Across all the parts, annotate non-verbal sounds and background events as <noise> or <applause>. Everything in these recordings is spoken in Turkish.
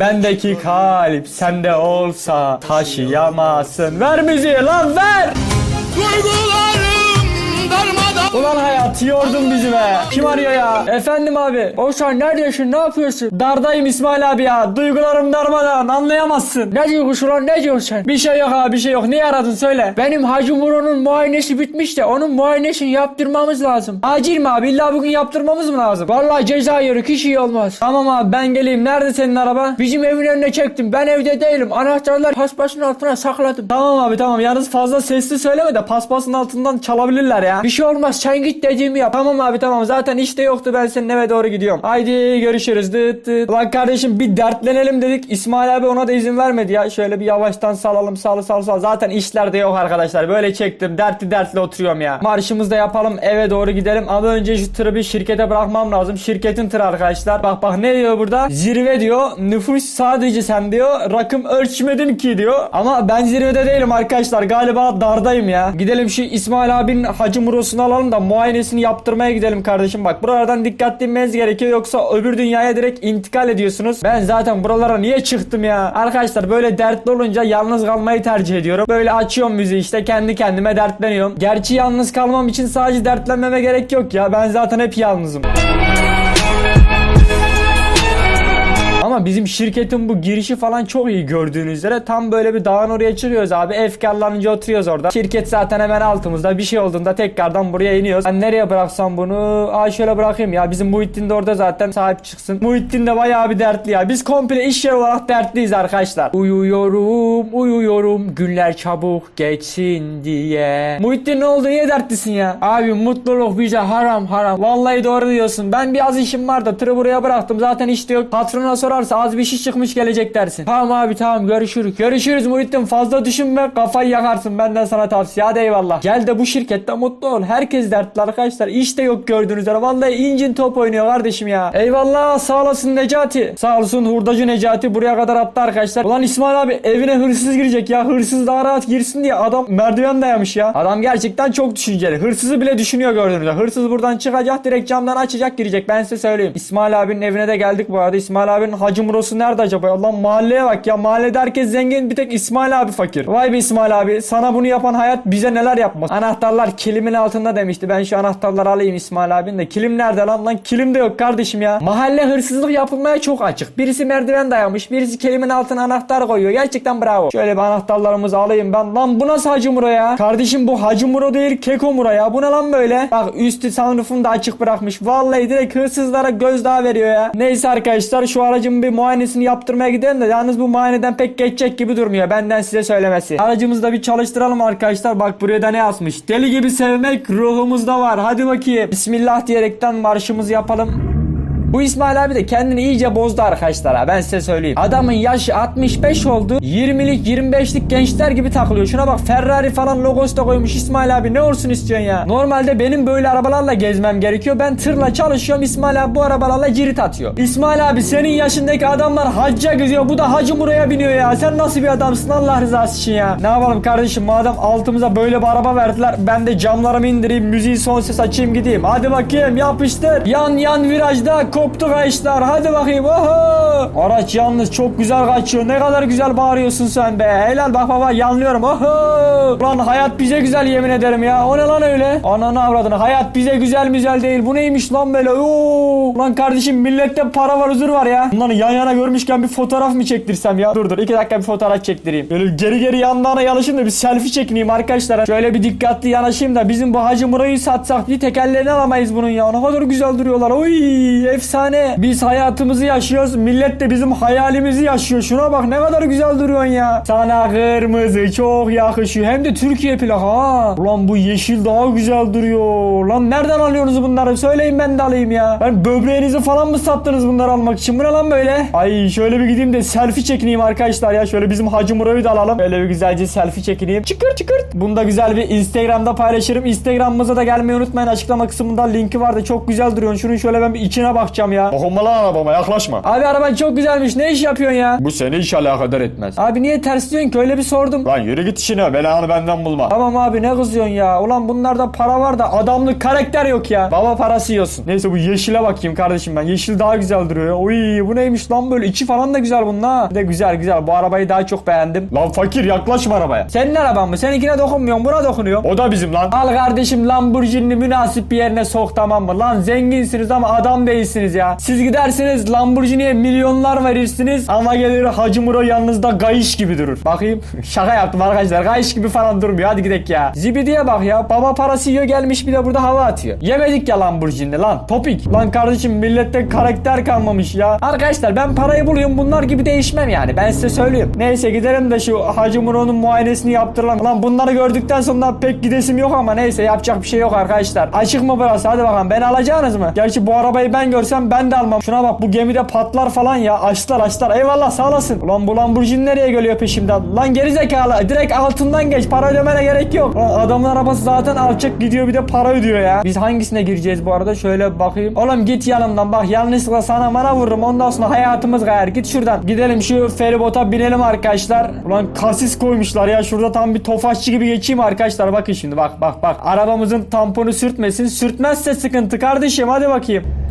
Bendeki kalp sende olsa taşıyamazsın. Ver müziği lan ver. Darmadan Ulan hayat yordun bizi be. Kim arıyor ya? Efendim abi. Oğuzhan neredesin ne yapıyorsun? Dardayım İsmail abi ya. Duygularım darmadan anlayamazsın. Ne diyorsun ulan ne diyorsun sen? Bir şey yok abi bir şey yok. Niye aradın söyle. Benim Hacı Muro'nun muayenesi bitmiş de onun muayenesini yaptırmamız lazım. Acil mi abi? İlla bugün yaptırmamız mı lazım? Vallahi ceza yürü hiç iyi olmaz. Tamam abi ben geleyim. Nerede senin araba? Bizim evin önüne çektim. Ben evde değilim. Anahtarlar paspasın altına sakladım. Tamam abi tamam. Yalnız fazla sesli söyleme de paspasın altından çalabilirler ya. Bir şey olmaz. Sen git dediğimi yap. Tamam abi tamam. Zaten işte yoktu. Ben senin eve doğru gidiyorum. Haydi görüşürüz. Dıt dıt. Lan kardeşim bir dertlenelim dedik. İsmail abi ona da izin vermedi ya. Şöyle bir yavaştan salalım sal sal sal. Zaten işler de yok arkadaşlar. Böyle çektim. Dertli dertli oturuyorum ya. Marşımızı da yapalım. Eve doğru gidelim. Ama önce şu tırı bir şirkete bırakmam lazım. Şirketin tırı arkadaşlar. Bak bak ne diyor burada? Zirve diyor. Nüfus sadece sen diyor. Rakım ölçmedin ki diyor. Ama ben zirvede değilim arkadaşlar. Galiba dardayım ya. Gidelim şu İsmail abinin Hacı Muros'unu alalım da muayenesini yaptırmaya gidelim kardeşim. Bak buralardan dikkatli inmeniz gerekiyor. Yoksa öbür dünyaya direkt intikal ediyorsunuz. Ben zaten buralara niye çıktım ya? Arkadaşlar böyle dertli olunca yalnız kalmayı tercih ediyorum. Böyle açıyorum müziği işte kendi kendime dertleniyorum. Gerçi yalnız kalmam için sadece dertlenmeme gerek yok ya. Ben zaten hep yalnızım. Ama bizim şirketin bu girişi falan çok iyi gördüğünüz üzere tam böyle bir dağın oraya çıkıyoruz abi. Efkarlanınca oturuyoruz orada. Şirket zaten hemen altımızda. Bir şey olduğunda tekrardan buraya iniyoruz. Ben nereye bıraksam bunu? Aa şöyle bırakayım ya. Bizim Muhittin de orada zaten sahip çıksın. Muhittin de bayağı bir dertli ya. Biz komple iş yeri olarak dertliyiz arkadaşlar. Uyuyorum, uyuyorum. Günler çabuk geçsin diye. Muhittin ne oldu? Niye dertlisin ya? Abi mutluluk bize haram haram. Vallahi doğru diyorsun. Ben bir az işim var da tırı buraya bıraktım. Zaten işte yok. Patrona sorarsa az bir şey çıkmış gelecek dersin. Tamam abi tamam görüşürüz. Görüşürüz Muhittin. Fazla düşünme kafayı yakarsın. Benden sana tavsiye. Hadi eyvallah. Gel de bu şirkette mutlu ol. Herkes dertli arkadaşlar. İşte yok gördüğünüz üzere. Vallahi incin top oynuyor kardeşim ya. Eyvallah sağ olasın Necati. Sağ olsun hurdacı Necati buraya kadar attı arkadaşlar. Ulan İsmail abi evine hırsız girecek ya. Hırsız daha rahat girsin diye adam merdiven dayamış ya. Adam gerçekten çok düşünceli. Hırsızı bile düşünüyor gördüğünüz. Hırsız buradan çıkacak direkt camdan açacak girecek. Ben size söyleyeyim. İsmail abinin evine de geldik bu arada. İsmail abinin Hacı Murosu nerede acaba? Allah mahalleye bak ya. Mahallede herkes zengin bir tek İsmail abi fakir. Vay be İsmail abi. Sana bunu yapan hayat bize neler yapmaz. Anahtarlar kilimin altında demişti. Ben şu anahtarları alayım İsmail abinin de. Kilim nerede lan? Lan kilim de yok kardeşim ya. Mahalle hırsızlık yapılmaya çok açık. Birisi merdiven dayamış. Birisi kilimin altına anahtar koyuyor. Gerçekten bravo. Şöyle bir anahtarlarımızı alayım ben. Lan bu nasıl Hacı Muro ya? Kardeşim bu Hacı Muro değil Keko Muro ya. Bu ne lan böyle? Bak üstü sunroofunu da açık bırakmış. Vallahi direkt hırsızlara gözdağı veriyor ya. Neyse arkadaşlar şu aracın bir muayenesini yaptırmaya gidelim de yalnız bu muayeneden pek geçecek gibi durmuyor. Benden size söylemesi. Aracımızı da bir çalıştıralım arkadaşlar. Bak buraya da ne yazmış? Deli gibi sevmek ruhumuzda var. Hadi bakayım. Bismillah diyerekten marşımızı yapalım. Bu İsmail abi de kendini iyice bozdu arkadaşlar ha ben size söyleyeyim. Adamın yaşı 65 oldu. 20'lik 25'lik gençler gibi takılıyor. Şuna bak Ferrari falan logosu da koymuş İsmail abi ne olsun istiyorsun ya. Normalde benim böyle arabalarla gezmem gerekiyor. Ben tırla çalışıyorum İsmail abi bu arabalarla cirit atıyor. İsmail abi senin yaşındaki adamlar hacca gidiyor. Bu da hacı buraya biniyor ya. Sen nasıl bir adamsın Allah rızası için ya. Ne yapalım kardeşim madem altımıza böyle bir araba verdiler. Ben de camlarımı indireyim müziği son ses açayım gideyim. Hadi bakayım yapıştır. Yan yan virajda koptu kayışlar. Hadi bakayım. Oho. Araç yalnız çok güzel kaçıyor. Ne kadar güzel bağırıyorsun sen be. Helal bak baba yanlıyorum. Oho. Lan hayat bize güzel yemin ederim ya. O ne lan öyle? Ananı avradını. Hayat bize güzel güzel değil. Bu neymiş lan böyle? Oo. Lan kardeşim millette para var huzur var ya. Bunları yan yana görmüşken bir fotoğraf mı çektirsem ya? Dur dur iki dakika bir fotoğraf çektireyim. Böyle geri geri yanlarına yanaşayım da bir selfie çekineyim arkadaşlar. Şöyle bir dikkatli yanaşayım da bizim bu Hacı Muray'ı satsak bir tekerlerini alamayız bunun ya. Ne kadar güzel duruyorlar. Oy efsane. Biz hayatımızı yaşıyoruz. Millet de bizim hayalimizi yaşıyor. Şuna bak ne kadar güzel duruyorsun ya. Sana kırmızı çok yakışıyor. Hem de Türkiye plak ha. Ulan bu yeşil daha güzel duruyor. Lan nereden alıyorsunuz bunları? Söyleyin ben de alayım ya. Ben böbreğinizi falan mı sattınız bunları almak için? Bu ne lan böyle? Ay şöyle bir gideyim de selfie çekineyim arkadaşlar ya. Şöyle bizim Hacı Muray'ı da alalım. Böyle bir güzelce selfie çekineyim. Çıkır çıkır. Bunu da güzel bir Instagram'da paylaşırım. Instagram'ımıza da gelmeyi unutmayın. Açıklama kısmında linki var da çok güzel duruyor. Şunun şöyle ben bir içine bakacağım. Bakacağım ya. Dokunma lan arabama yaklaşma. Abi araban çok güzelmiş. Ne iş yapıyorsun ya? Bu seni hiç alakadar etmez. Abi niye ters diyorsun ki? Öyle bir sordum. Lan yürü git işine belanı benden bulma. Tamam abi ne kızıyorsun ya? Ulan bunlarda para var da adamlık karakter yok ya. Baba parası yiyorsun. Neyse bu yeşile bakayım kardeşim ben. Yeşil daha güzel duruyor. ya. Oy bu neymiş lan böyle? İçi falan da güzel bunun ha. Bir de güzel güzel. Bu arabayı daha çok beğendim. Lan fakir yaklaşma arabaya. Senin araban mı? Seninkine dokunmuyorum. Buna dokunuyor. O da bizim lan. Al kardeşim Lamborghini münasip bir yerine sok tamam mı? Lan zenginsiniz ama adam değilsiniz ya. Siz gidersiniz Lamborghini'ye milyonlar verirsiniz ama gelir Hacı Muro yanınızda gayiş gibi durur. Bakayım <laughs> şaka yaptım arkadaşlar gayiş gibi falan durmuyor hadi gidelim ya. Zibidiye bak ya baba parası yiyor gelmiş bir de burada hava atıyor. Yemedik ya Lamborghini lan topik. Lan kardeşim millette karakter kalmamış ya. Arkadaşlar ben parayı buluyorum bunlar gibi değişmem yani ben size söyleyeyim. Neyse gidelim de şu Hacı Muro'nun muayenesini yaptıralım. Lan bunları gördükten sonra pek gidesim yok ama neyse yapacak bir şey yok arkadaşlar. Açık mı burası hadi bakalım beni alacaksınız mı? Gerçi bu arabayı ben görsem ben de almam. Şuna bak bu gemide patlar falan ya açtılar açtılar eyvallah sağ olasın. Ulan bu Lamborghini nereye geliyor peşimden? Lan gerizekalı direkt altından geç para ödemene gerek yok. Ulan adamın arabası zaten alçak gidiyor bir de para ödüyor ya. Biz hangisine gireceğiz bu arada şöyle bakayım. Oğlum git yanımdan bak yanlışlıkla sana mana vururum ondan sonra hayatımız kayar git şuradan. Gidelim şu feribota binelim arkadaşlar. Ulan kasis koymuşlar ya şurada tam bir tofaşçı gibi geçeyim arkadaşlar bakın şimdi bak bak bak. Arabamızın tamponu sürtmesin sürtmezse sıkıntı kardeşim hadi bakayım.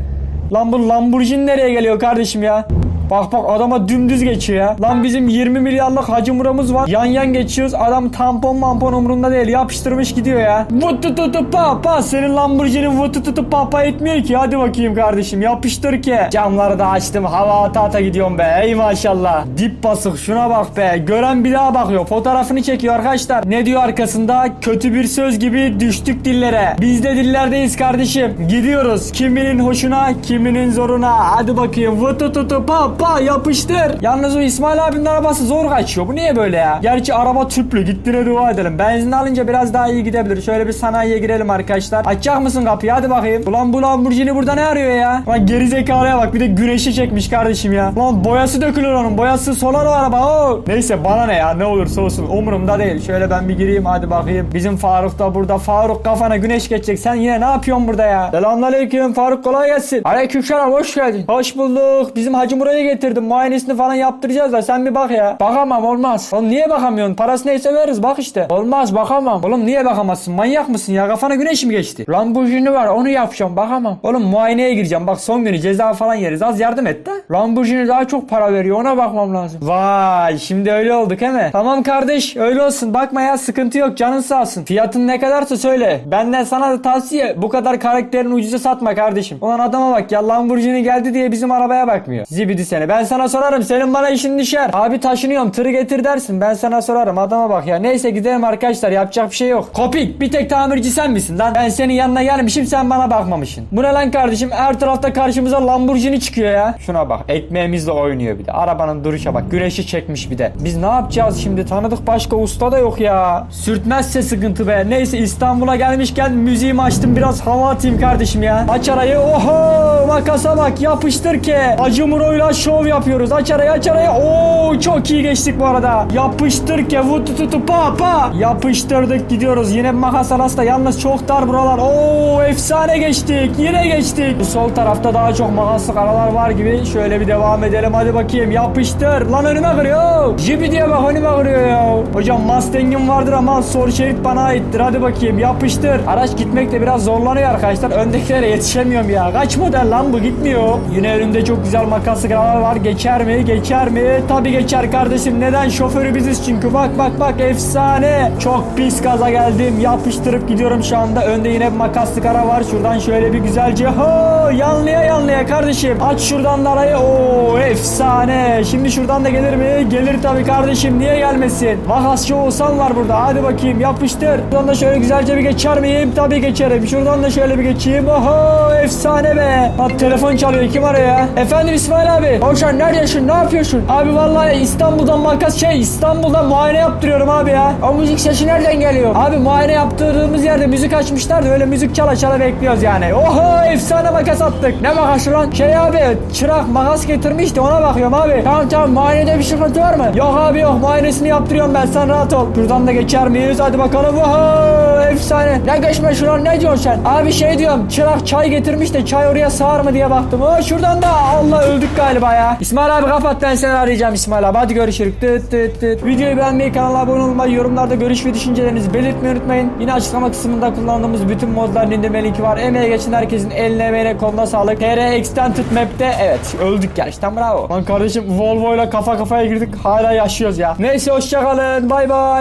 Lan bu Lamborghini nereye geliyor kardeşim ya? Bak bak adama dümdüz geçiyor ya. Lan bizim 20 milyarlık hacı muramız var. Yan yan geçiyoruz. Adam tampon mampon umurunda değil. Yapıştırmış gidiyor ya. Vutututu pa pa. Senin Lamborghini vutututu pa pa etmiyor ki. Hadi bakayım kardeşim yapıştır ki. Camları da açtım. Hava ata ata gidiyorum be. Ey maşallah. Dip basık şuna bak be. Gören bir daha bakıyor. Fotoğrafını çekiyor arkadaşlar. Ne diyor arkasında? Kötü bir söz gibi düştük dillere. Biz de dillerdeyiz kardeşim. Gidiyoruz. Kiminin hoşuna, kiminin zoruna. Hadi bakayım. Vutututu pa pa yapıştır. Yalnız o İsmail abinin arabası zor kaçıyor. Bu niye böyle ya? Gerçi araba tüplü. Gittiğine dua edelim. Benzin alınca biraz daha iyi gidebilir. Şöyle bir sanayiye girelim arkadaşlar. Açacak mısın kapıyı? Hadi bakayım. Ulan bu Lamborghini burada ne arıyor ya? Lan gerizekalıya bak. Bir de güneşi çekmiş kardeşim ya. Lan boyası dökülür onun. Boyası solar o araba. Oo. Neyse bana ne ya? Ne olursa olsun. Umurumda değil. Şöyle ben bir gireyim hadi bakayım. Bizim Faruk da burada. Faruk kafana güneş geçecek. Sen yine ne yapıyorsun burada ya? Selamünaleyküm. Faruk kolay gelsin. Aleykümselam hoş geldin. Hoş bulduk. Bizim Hacı Muray'ı getirdim. Muayenesini falan yaptıracağız da sen bir bak ya. Bakamam olmaz. Oğlum niye bakamıyorsun? Parası neyse veririz bak işte. Olmaz bakamam. Oğlum niye bakamazsın? Manyak mısın ya? Kafana güneş mi geçti? Lamborghini var onu yapacağım bakamam. Oğlum muayeneye gireceğim. Bak son günü ceza falan yeriz. Az yardım et de. Lamborghini daha çok para veriyor. Ona bakmam lazım. Vay şimdi öyle olduk he mi? Tamam kardeş öyle olsun. Bakma ya sıkıntı yok. Canın sağ olsun. Fiyatın ne kadarsa söyle. Benden sana da tavsiye. Bu kadar karakterini ucuza satma kardeşim. Ulan adama bak ya Lamborghini geldi diye bizim arabaya bakmıyor. Zibidi seni. Ben sana sorarım. Senin bana işin düşer. Abi taşınıyorum. Tırı getir dersin. Ben sana sorarım. Adama bak ya. Neyse gidelim arkadaşlar. Yapacak bir şey yok. Kopik. Bir tek tamirci sen misin lan? Ben senin yanına gelmişim. Sen bana bakmamışsın. Bu ne lan kardeşim? Her tarafta karşımıza Lamborghini çıkıyor ya. Şuna bak. Ekmeğimizle oynuyor bir de. Arabanın duruşa bak. Güneşi çekmiş bir de. Biz ne yapacağız şimdi? Tanıdık başka usta da yok ya. Sürtmezse sıkıntı be. Neyse İstanbul'a gelmişken müziğimi açtım. Biraz hava atayım kardeşim ya. Aç arayı. Oho! Makasa bak. Yapıştır ki. Acı Muro'yla şov yapıyoruz. Aç arayı aç arayı. Oo çok iyi geçtik bu arada. Yapıştır ki. Vutututu pa pa. Yapıştırdık gidiyoruz. Yine makas arası yalnız çok dar buralar. Oo efsane geçtik. Yine geçtik. Bu sol tarafta daha çok makaslık aralar var gibi. Şöyle bir devam edelim. Hadi bakayım. Yapıştır. Lan önüme kırıyor. Jibi diye bak önüme kırıyor ya. Hocam Mustang'im vardır ama sol şerit bana aittir. Hadi bakayım. Yapıştır. Araç gitmekte biraz zorlanıyor arkadaşlar. Öndekilere yetişemiyorum ya. Kaç model bu gitmiyor. Yine önümde çok güzel makaslık aralar var. Geçer mi? Geçer mi? Tabi geçer kardeşim. Neden? Şoförü biziz çünkü. Bak bak bak efsane. Çok pis gaza geldim. Yapıştırıp gidiyorum şu anda. Önde yine bir makaslık ara var. Şuradan şöyle bir güzelce. Ho yanlıya yanlıya kardeşim. Aç şuradan da arayı. Oo efsane. Şimdi şuradan da gelir mi? Gelir tabi kardeşim. Niye gelmesin? Makasçı olsan var burada. Hadi bakayım yapıştır. Şuradan da şöyle güzelce bir geçer miyim? Tabi geçerim. Şuradan da şöyle bir geçeyim. Oho efsane be. Bak telefon çalıyor. Kim arıyor ya? Efendim İsmail abi. Oğuzhan neredesin ne yapıyorsun? Abi vallahi İstanbul'dan makas şey İstanbul'dan muayene yaptırıyorum abi ya. O müzik sesi nereden geliyor? Abi muayene yaptırdığımız yerde müzik açmışlar da öyle müzik çala çala bekliyoruz yani. Oho efsane makas attık. Ne makası lan? Şey abi çırak makas getirmiş de ona bakıyorum abi. Tamam tamam muayenede bir sıkıntı var mı? Yok abi yok muayenesini yaptırıyorum ben sen rahat ol. Şuradan da geçer miyiz? Hadi bakalım. Oho efsane. Ne geçme şuran ne diyorsun sen? Abi şey diyorum çırak çay getirmiş de çay oraya sığar mı diye baktım. O şuradan da Allah öldük galiba ya. İsmail abi kapat ben seni arayacağım İsmail abi. Hadi görüşürüz. Tıt tıt tıt. Videoyu beğenmeyi, kanala abone olmayı, yorumlarda görüş ve düşüncelerinizi belirtmeyi unutmayın. Yine açıklama kısmında kullandığımız bütün modların indirme linki var. Emeğe geçen herkesin eline emeğine koluna sağlık. TR Extended Map'te evet öldük gerçekten bravo. Lan kardeşim Volvo ile kafa kafaya girdik hala yaşıyoruz ya. Neyse hoşçakalın bay bay.